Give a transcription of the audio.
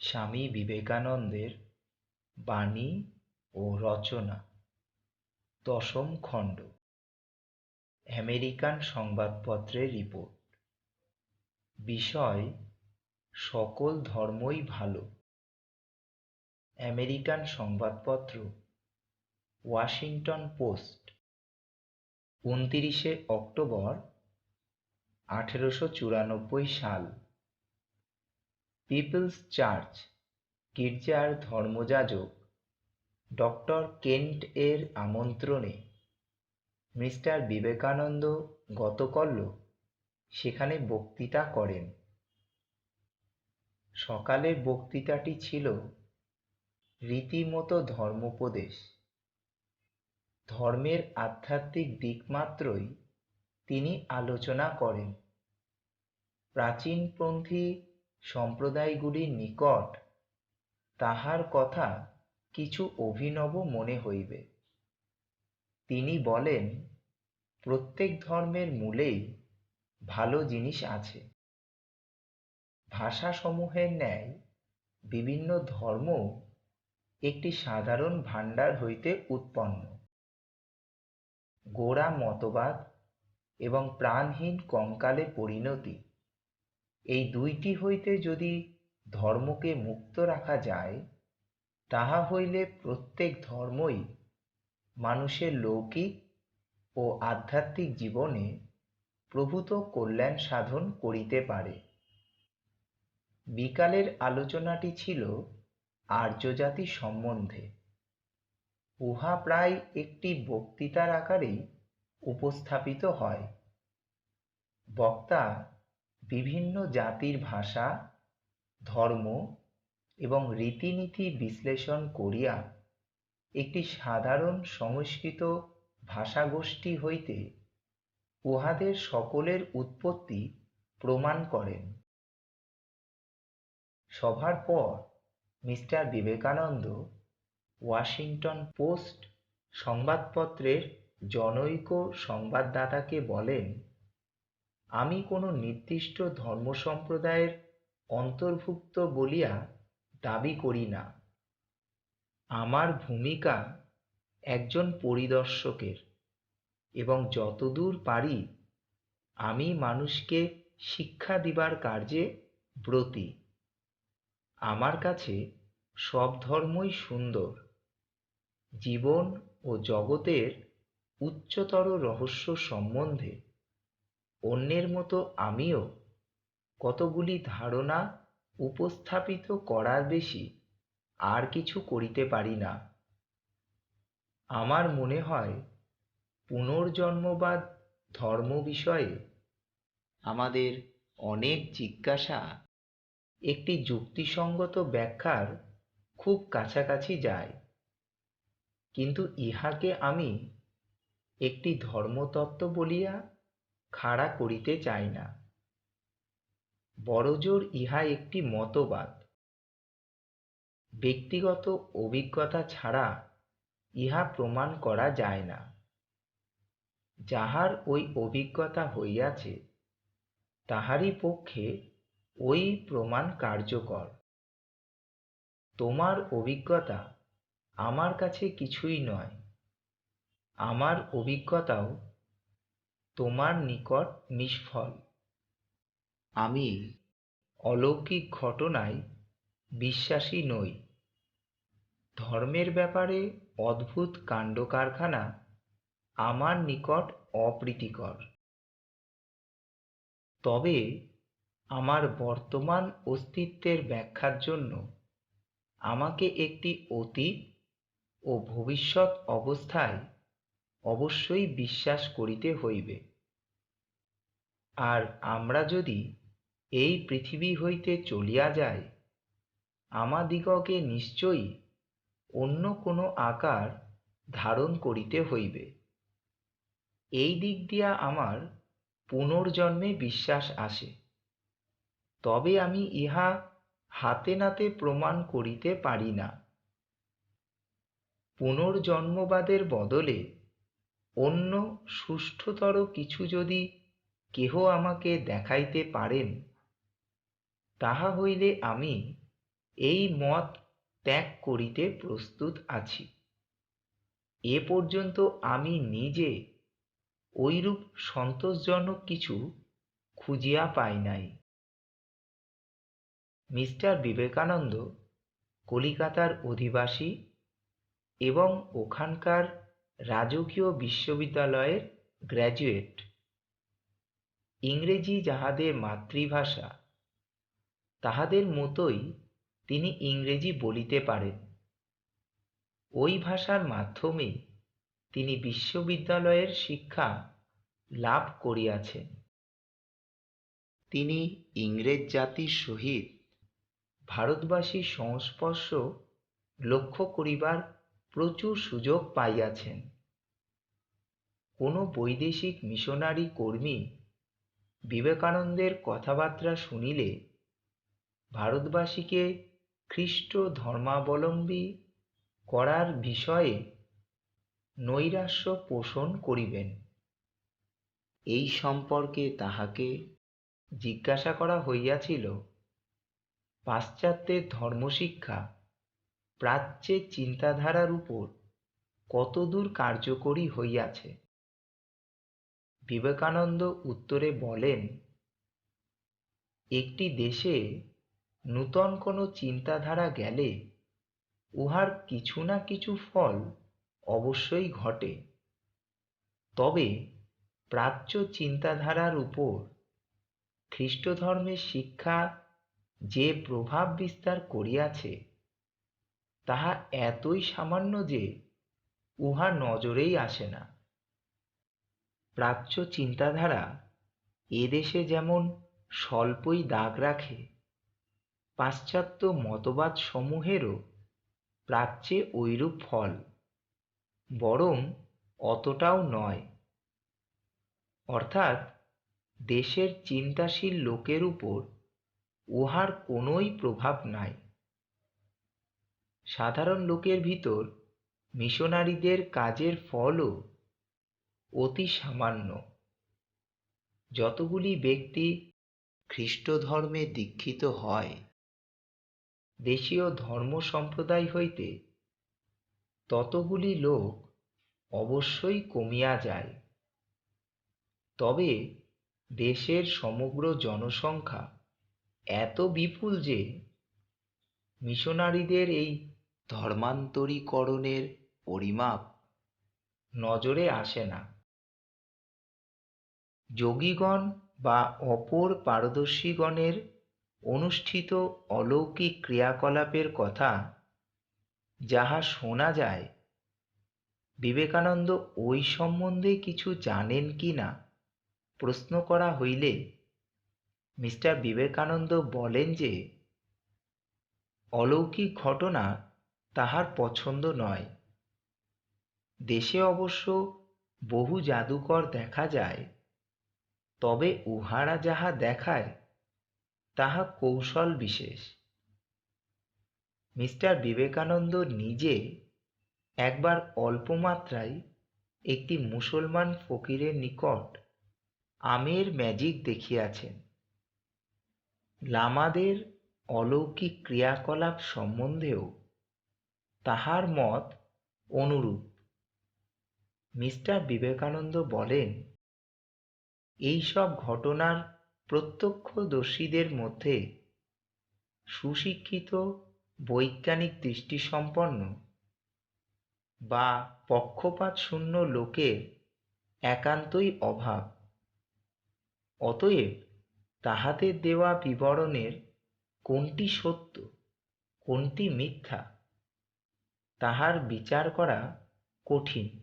স্বামী বিবেকানন্দের বাণী ও রচনা। দশম খণ্ড। আমেরিকান সংবাদপত্রের রিপোর্ট। বিষয়, সকল ধর্মই ভালো। আমেরিকান সংবাদপত্র, ওয়াশিংটন পোস্ট। উনতিরিশে অক্টোবর, আঠেরোশো চুরানব্বই সাল। পিপলস চার্চ, গির্জার ধর্মযাজক, ডক্টর কেন্ট এর আমন্ত্রণে। মিস্টার বিবেকানন্দ গতকল্য সেখানে বক্তৃতা করেন। সকালের বক্তৃতাটি ছিল রীতিমতো ধর্মোপদেশ। ধর্মের আধ্যাত্মিক দিক মাত্রই তিনি আলোচনা করেন। প্রাচীনপন্থী সম্প্রদায়গুলির নিকট তাহার কথা কিছু অভিনব মনে হইবে। তিনি বলেন, প্রত্যেক ধর্মের মূলেই ভালো জিনিস আছে। ভাষাসমূহের ন্যায় বিভিন্ন ধর্ম একটি সাধারণ ভাণ্ডার হইতে উৎপন্ন। গোড়া মতবাদ এবং প্রাণহীন কঙ্কালে পরিণতি এই দুইটি হইতে যদি ধর্মকে মুক্ত রাখা যায়, তাহা হইলে প্রত্যেক ধর্মই মানুষের লৌকিক ও আধ্যাত্মিক জীবনে প্রভূত কল্যাণ সাধন করিতে পারে। বিকালের আলোচনাটি ছিল আর্যজাতি সম্বন্ধে। উহা প্রায় একটি বক্তৃতার আকারেই উপস্থাপিত হয়। বক্তা বিভিন্ন জাতির ভাষা, ধর্ম এবং রীতিনীতি বিশ্লেষণ করিয়া একটি সাধারণ সংস্কৃত ভাষাগোষ্ঠী হইতে উহাদের সকলের উৎপত্তি প্রমাণ করেন। সভার পর মিস্টার বিবেকানন্দ ওয়াশিংটন পোস্ট সংবাদপত্রের জনৈক সংবাদদাতাকে বলেন আমি কোনো নির্দিষ্ট ধর্ম সম্প্রদায়ের অন্তর্ভুক্ত বলিয়া দাবি করি না। আমার ভূমিকা একজন পরিদর্শকের এবং যতদূর পারি আমি মানুষকে শিক্ষা দিবার কার্যে ব্রতী। আমার কাছে সব ধর্মই সুন্দর। জীবন ও জগতের উচ্চতর রহস্য সম্বন্ধে অন্যের মতো আমিও কতগুলি ধারণা উপস্থাপিত করার বেশি আর কিছু করিতে পারি না। আমার মনে হয় পুনর্জন্মবাদ ধর্ম বিষয়ে আমাদের অনেক জিজ্ঞাসা একটি যুক্তিসঙ্গত ব্যাখ্যার খুব কাছাকাছি যায়। কিন্তু ইহাকে আমি একটি ধর্মতত্ত্ব বলিয়া খাড়া করিতে চাই না। বড়জোর ইহা একটি মতবাদ। ব্যক্তিগত অভিজ্ঞতা ছাড়া ইহা প্রমাণ করা যায় না। যাহার ওই অভিজ্ঞতা হইয়াছে, তাহারই পক্ষে ওই প্রমাণ কার্যকর। তোমার অভিজ্ঞতা আমার কাছে কিছুই নয়। আমার অভিজ্ঞতাও তোমার নিকট নিষ্ফল। আমি অলৌকিক ঘটনায় বিশ্বাসী নই। ধর্মের ব্যাপারে অদ্ভুত কাণ্ড কারখানা আমার নিকট অপ্রীতিকর। তবে আমার বর্তমান অস্তিত্বের ব্যাখ্যার জন্য আমাকে একটি অতীত ও ভবিষ্যৎ অবস্থায় অবশ্যই বিশ্বাস করিতে হইবে। আর আমরা যদি এই পৃথিবী হইতে চলিয়া যাই, আমাদিগকে নিশ্চয়ই অন্য কোনো আকার ধারণ করিতে হইবে। এই দিক দিয়া আমার পুনর্জন্মে বিশ্বাস আসে। তবে আমি ইহা হাতে নাতে প্রমাণ করিতে পারি না। পুনর্জন্মবাদের বদলে অন্য সুষ্ঠুতর কিছু যদি কেহ আমাকে দেখাইতে পারেন? তাহা হইলে আমি এই মত ত্যাগ করিতে প্রস্তুত আছি। এ পর্যন্ত আমি নিজে ঐরূপ সন্তোষজনক কিছু খুঁজিয়া পাই নাই। মিস্টার বিবেকানন্দ, কলিকাতার অধিবাসী এবং ওখানকার রাজকীয় বিশ্ববিদ্যালয়ের গ্র্যাজুয়েট ইংরেজি যাহাদের মাতৃভাষা, তাহাদের মতোই তিনি ইংরেজি বলিতে পারেন। ওই ভাষার মাধ্যমে তিনি বিশ্ববিদ্যালয়ের শিক্ষা লাভ করিয়াছেন। তিনি ইংরেজ জাতির সহিত ভারতবাসীর সংস্পর্শ লক্ষ্য করিবার প্রচুর সুযোগ পাইয়াছেন। কোনো বৈদেশিক মিশনারি কর্মী বিবেকানন্দের কথাবার্তা শুনিলে ভারতবাসীকে খ্রিস্ট ধর্মাবলম্বী করার বিষয়ে নৈরাশ্য পোষণ করিবেন। এই সম্পর্কে তাহাকে জিজ্ঞাসা করা হইয়াছিল, পাশ্চাত্যের ধর্মশিক্ষা প্রাচ্যের চিন্তাধারার উপর কতদূর কার্যকরী হইয়াছে? বিবেকানন্দ উত্তরে বলেন, একটি দেশে নূতন কোনো চিন্তাধারা গেলে উহার কিছু না কিছু ফল অবশ্যই ঘটে। তবে প্রাচ্য চিন্তাধারার উপর খ্রিস্ট ধর্মের শিক্ষা যে প্রভাব বিস্তার করিয়াছে, তাহা এতই সামান্য যে উহা নজরেই আসে না। প্রাচ্য চিন্তাধারা এদেশে যেমন স্বল্পই দাগ রাখে, পাশ্চাত্য মতবাদ সমূহেরও প্রাচ্যে ঐরূপ ফল, বরং অতটাও নয়। অর্থাৎ দেশের চিন্তাশীল লোকের উপর উহার কোনোই প্রভাব নাই। সাধারণ লোকের ভিতর মিশনারিদের কাজের ফলও অতি সামান্য। যতগুলি ব্যক্তি খ্রিস্ট ধর্মে দীক্ষিত হয়, দেশীয় ধর্ম সম্প্রদায় হইতে ততগুলি লোক অবশ্যই কমিয়া যায়। তবে দেশের সমগ্র জনসংখ্যা এত বিপুল যে মিশনারিদের এই ধর্মান্তরীকরণের পরিমাপ নজরে আসে না। যোগীগণ বা অপর পারদর্শীগণের অনুষ্ঠিত অলৌকিক ক্রিয়াকলাপের কথা যাহা শোনা যায়, বিবেকানন্দ ওই সম্বন্ধে কিছু জানেন কি না? প্রশ্ন করা হইলে মিস্টার বিবেকানন্দ বলেন যে, অলৌকিক ঘটনা তাহার পছন্দ নয়। দেশে অবশ্য বহু জাদুকর দেখা যায় তবে উহারা যাহা দেখায়, তাহা কৌশল বিশেষ। মিস্টার বিবেকানন্দ নিজে একবার অল্প মাত্রায় একটি মুসলমান ফকিরের নিকট আমের ম্যাজিক দেখিয়াছেন। লামাদের অলৌকিক ক্রিয়াকলাপ সম্বন্ধেও তাহার মত অনুরূপ। মিস্টার বিবেকানন্দ বলেন এইসব ঘটনার প্রত্যক্ষদর্শীদের মধ্যে সুশিক্ষিত, বৈজ্ঞানিক দৃষ্টিসম্পন্ন বা পক্ষপাতশূন্য লোকের একান্তই অভাব। অতএব তাহাদের দেওয়া বিবরণের কোনটি সত্য, কোনটি মিথ্যা, তাহার বিচার করা কঠিন।